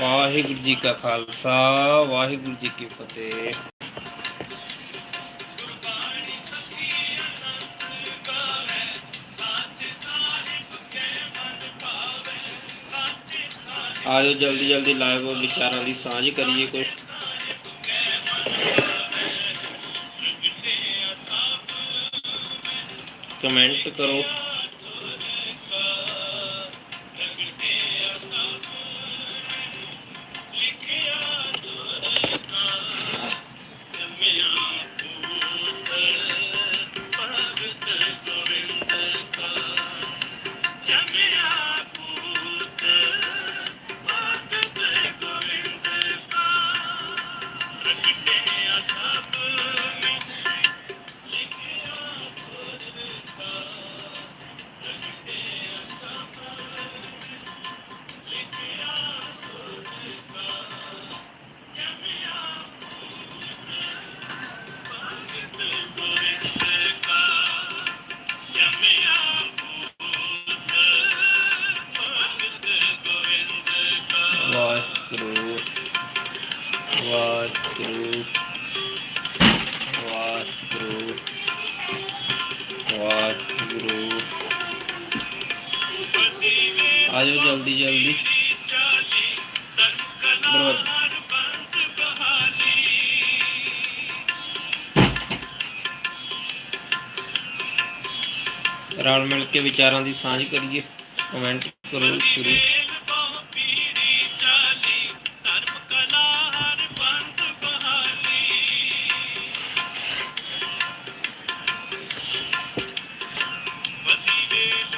ਵਾਹਿਗੁਰੂ ਜੀ ਕਾ ਖਾਲਸਾ, ਵਾਹਿਗੁਰੂ ਜੀ ਕੀ ਫਤਿਹ। ਆਜੋ ਜਲਦੀ ਜਲਦੀ ਲਾਈਵ ਵਿਚਾਰਾਂ ਦੀ ਸਾਂਝ ਕਰੀਏ ਕੁਝ ਕਮੈਂਟ ਕਰੋ। ਵਾਹਿਗੁਰੂ। ਆਜੋ ਜਲਦੀ ਜਲਦੀ। ਦਰਵਾਜ਼ਾ ਰਲ ਮਿਲ ਕੇ ਵਿਚਾਰਾਂ ਦੀ ਸਾਂਝ ਕਰੀਏ। ਕਮੈਂਟ ਕਰੋ ਸ਼ੁਰੂ।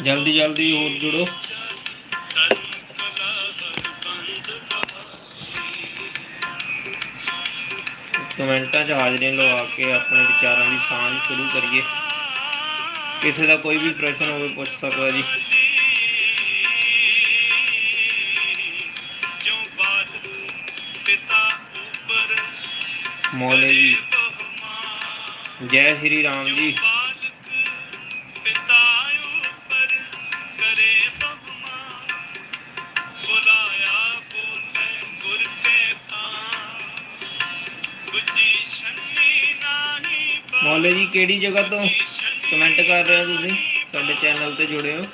ਜਲਦੀ ਜਲਦੀ ਹੋਰ ਜੁੜੋ। ਕਮੈਂਟਾਂ 'ਚ ਹਾਜ਼ਰੀਆਂ ਲਵਾ ਕੇ ਆਪਣੇ ਵਿਚਾਰਾਂ ਦੀ ਸਾਂਝ ਸ਼ੁਰੂ ਕਰੀਏ। ਕਿਸੇ ਦਾ ਕੋਈ ਵੀ ਪ੍ਰਸ਼ਨ ਹੋਵੇ, ਪੁੱਛ ਸਕਦਾ ਜੀ। ਮੌਲੇ ਜੀ, ਜੈ ਸ਼੍ਰੀ ਰਾਮ ਜੀ। ਮੌਲੇ ਜੀ, ਕਿਹੜੀ ਜਗ੍ਹਾ ਤੋਂ? ਕਮੈਂਟ ਕਰ ਰਹੇ ਹੋ ਤੁਸੀਂ, ਸਾਡੇ ਚੈਨਲ ਤੇ ਜੁੜੇ ਹੋ।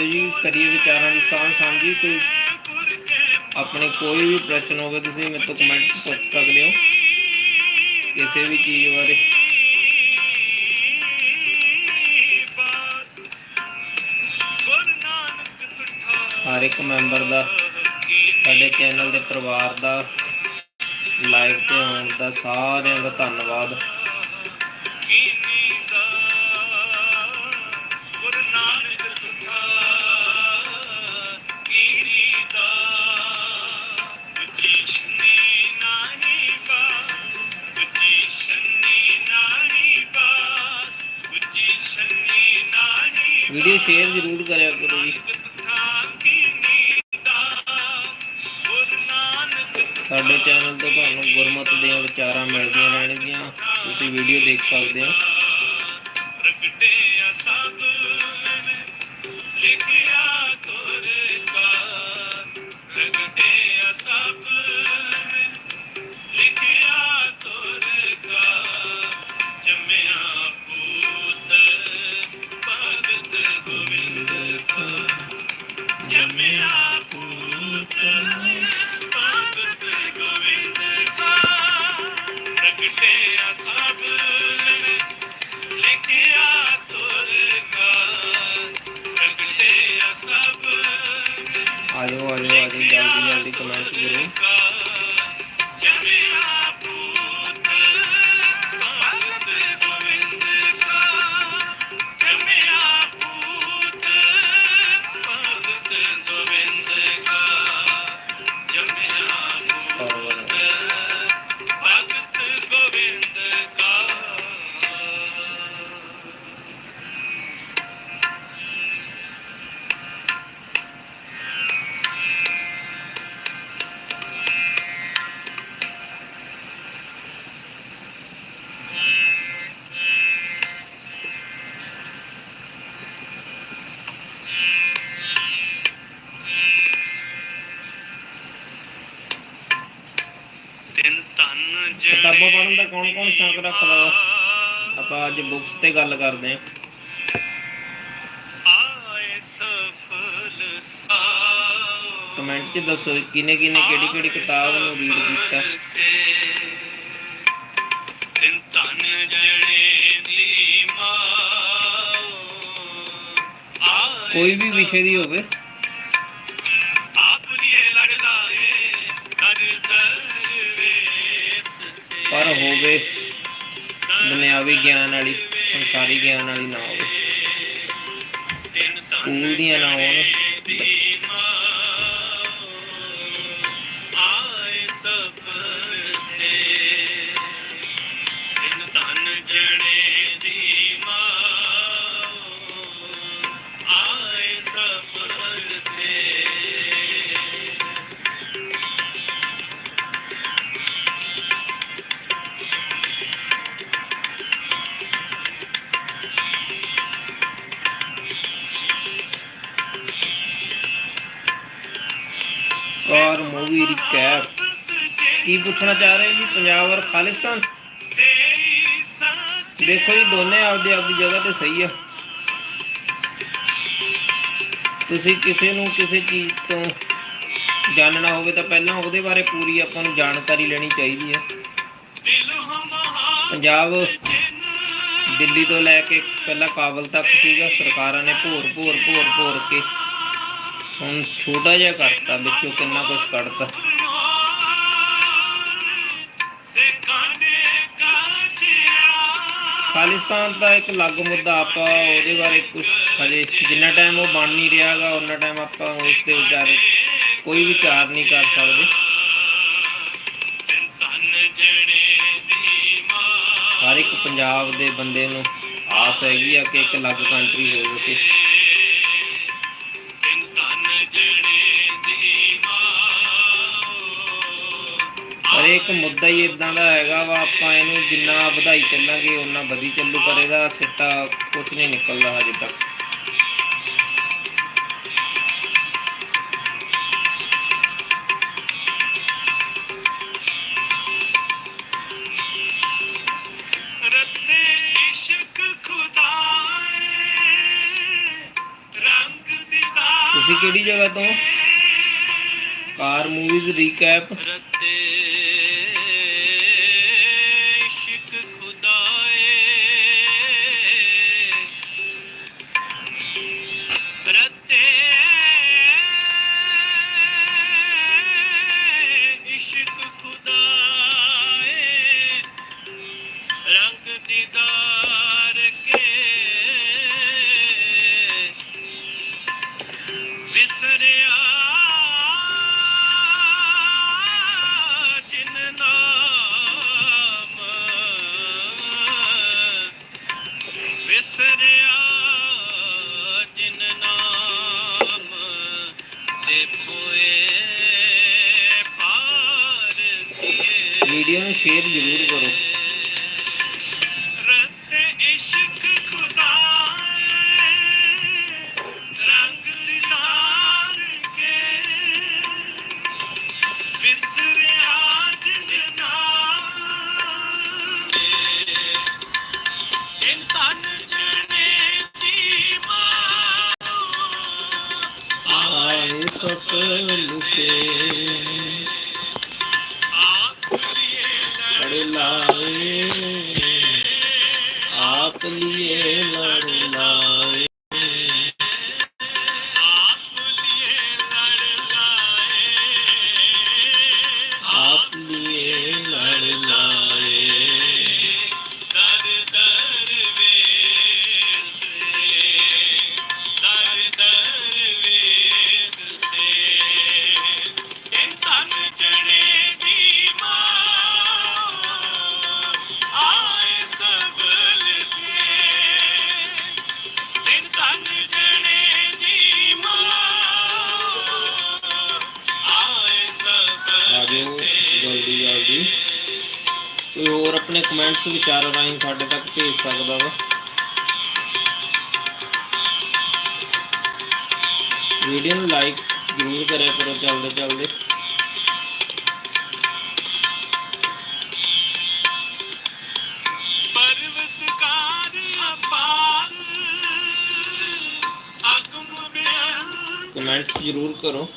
ਆਜੋ ਜੀ, ਕਰੀਏ ਵਿਚਾਰਾਂ ਦੀ ਸਾਂਝ ਸਾਂਝੀ, ਕੋਈ ਆਪਣੇ ਕੋਈ ਵੀ ਪ੍ਰਸ਼ਨ ਹੋਵੇ, ਤੁਸੀਂ ਮੇਰੇ ਤੋਂ ਕਮੈਂਟ ਪੁੱਛ ਸਕਦੇ ਹੋ। ਕਿਸੇ ਵੀ ਚੀਜ਼ ਬਾਰੇ। ਹਰ ਇੱਕ ਮੈਂਬਰ ਦਾ, ਸਾਡੇ ਚੈਨਲ ਦੇ ਪਰਿਵਾਰ ਦਾ ਲਾਈਵ ਤੇ ਆਉਣ ਦਾ ਸਾਰਿਆਂ ਦਾ ਧੰਨਵਾਦ। ਸ਼ੇਅਰ ਜ਼ਰੂਰ ਕਰਿਆ ਕਰੋ ਜੀ। ਸਾਡੇ ਚੈਨਲ ਤੋਂ ਤੁਹਾਨੂੰ ਗੁਰਮਤ ਦੀਆਂ ਵਿਚਾਰਾਂ ਮਿਲਦੀਆਂ ਰਹਿਣਗੀਆਂ। ਤੁਸੀਂ ਵੀਡੀਓ ਦੇਖ ਸਕਦੇ ਹੋ। ਕੌਣ ਕੌਣ ਸ਼ੌਂਕ ਰੱਖਦਾ ਵਾ? ਆਪਾਂ ਅੱਜ ਬੁੱਕਸ ਤੇ ਗੱਲ ਕਰਦੇ ਕਮੈਂਟ 'ਚ ਦੱਸੋ ਕਿਨੇ ਕਿਨੇ ਕਿਹੜੀ ਕਿਹੜੀ ਕਿਤਾਬ ਨੂੰ ਰੀਡ ਕੀਤਾ। ਤਿੰਨ ਤਨ ਜਣੇ ਦੀ ਮਾਂ ਆਏ ਕੋਈ ਵੀ ਵਿਸ਼ੇ ਦੀ ਹੋਵੇ। ਹੋਵੇ ਦੁਨਿਆਵੀ ਗਿਆਨ ਵਾਲੀ ਸੰਸਾਰੀ ਗਿਆਨ ਵਾਲੀ ਨਾ ਹੋਵੇ। ਤਿੰਨ ਸਕੂਲ ਦੀਆਂ ਨਾ ਹੋਣ। ਮੂਵੀ ਕੀ ਪੁੱਛਣਾ ਚਾਹ ਰਹੇ ਜੀ? ਪੰਜਾਬ ਔਰ ਖਾਲਿਸਤਾਨ? ਦੇਖੋ ਜੀ, ਦੋਨੇ ਆਪਦੀ ਆਪਦੀ ਜਗ੍ਹਾ ਤੇ ਸਹੀ ਆ। ਤੁਸੀਂ ਕਿਸੇ ਨੂੰ ਕਿਸੇ ਚੀਜ਼ ਤੋਂ ਜਾਣਨਾ ਹੋਵੇ ਤਾਂ ਪਹਿਲਾਂ ਉਹਦੇ ਬਾਰੇ ਪੂਰੀ ਆਪਾਂ ਨੂੰ ਜਾਣਕਾਰੀ ਲੈਣੀ ਚਾਹੀਦੀ ਹੈ ਪੰਜਾਬ ਦਿੱਲੀ ਤੋਂ ਲੈ ਕੇ ਪਹਿਲਾਂ ਕਾਬਲ ਤੱਕ ਸੀਗਾ। ਸਰਕਾਰਾਂ ਨੇ ਭੋਰ ਭੋਰ ਭੋਰ ਭੋਰ ਕੇ ਹੁਣ ਛੋਟਾ ਜਿਹਾ ਕਰਤਾ, ਵਿੱਚੋਂ ਕਿੰਨਾ ਕੁਝ ਕੱਢਤਾ। ਖਾਲਿਸਤਾਨ ਦਾ ਇੱਕ ਅਲੱਗ ਮੁੱਦਾ ਆਪਾਂ ਉਹਦੇ ਬਾਰੇ ਕੁਝ ਹਜੇ ਜਿੰਨਾ ਟਾਈਮ ਉਹ ਬਣ ਨਹੀਂ ਰਿਹਾਗਾ ਉਹਨਾਂ ਟਾਈਮ ਆਪਾਂ ਉਸ ਦੇ ਵਿਚਾਰੇ ਕੋਈ ਵਿਚਾਰ ਨਹੀਂ ਕਰ ਸਕਦੇ। ਹਰ ਇੱਕ ਪੰਜਾਬ ਦੇ ਬੰਦੇ ਨੂੰ ਆਸ ਹੈਗੀ ਆ ਕਿ ਇੱਕ ਅਲੱਗ ਕੰਟਰੀ ਹੋਵੇ ਇੱਕ ਮੁੱਦਾ ਹੀ ਇਦਾਂ ਦਾ ਹੈਗਾ ਵਾ ਆਪਾਂ ਇਹਨੂੰ ਜਿੰਨਾ ਵਧਾਈ ਚੱਲਾਂਗੇ ਉਹਨਾਂ ਵਧੀ ਚੱਲੂ ਪਰ ਇਹਦਾ ਸਿੱਟਾ ਕੁਝ ਨਹੀਂ ਨਿਕਲਦਾ ਹਜੇ ਤੱਕ। ਤੁਸੀਂ ਕਿਹੜੀ ਜਗ੍ਹਾ ਤੋਂ? ਕਾਰ ਮੂਵੀਜ਼ ਰੀਕੈਪ ਭੇਜਿਓ ਜਲਦੀ ਜਲਦੀ। ਕੋਈ ਹੋਰ ਆਪਣੇ ਕਮੈਂਟਸ ਵਿਚਾਰ ਰਾਹੀਂ ਸਾਡੇ ਤੱਕ ਭੇਜ ਸਕਦਾ ਵਾ। ਵੀਡੀਓ ਨੂੰ ਲਾਈਕ ਜ਼ਰੂਰ ਕਰਿਆ ਕਰੋ ਚੱਲਦੇ ਚੱਲਦੇ। ਕਮੈਂਟਸ ਜ਼ਰੂਰ ਕਰੋ।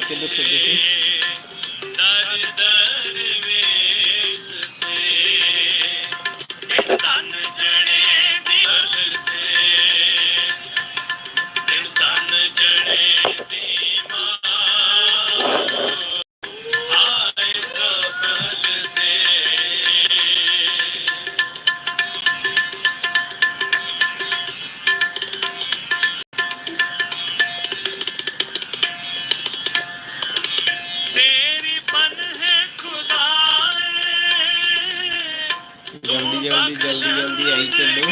ਜ਼ਰੂਰ ਕਰਕੇ ਦੱਸੋ ਜਲਦੀ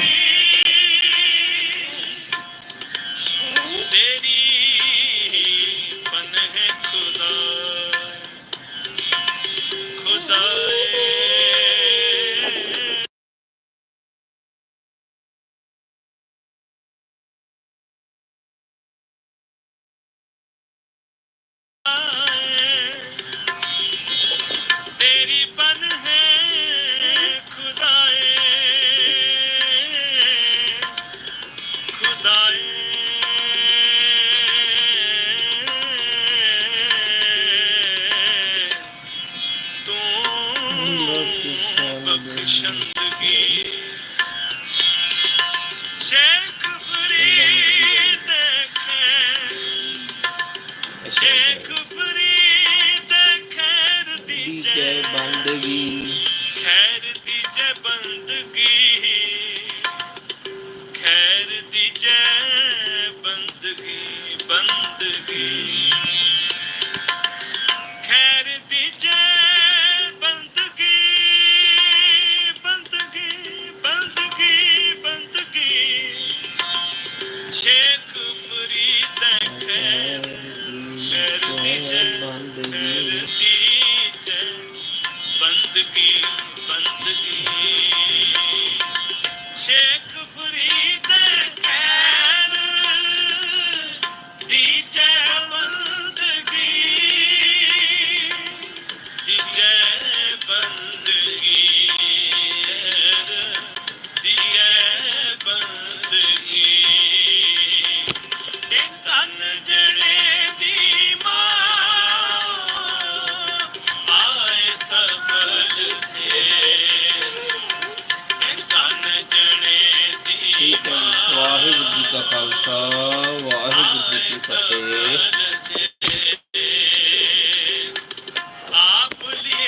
Jay.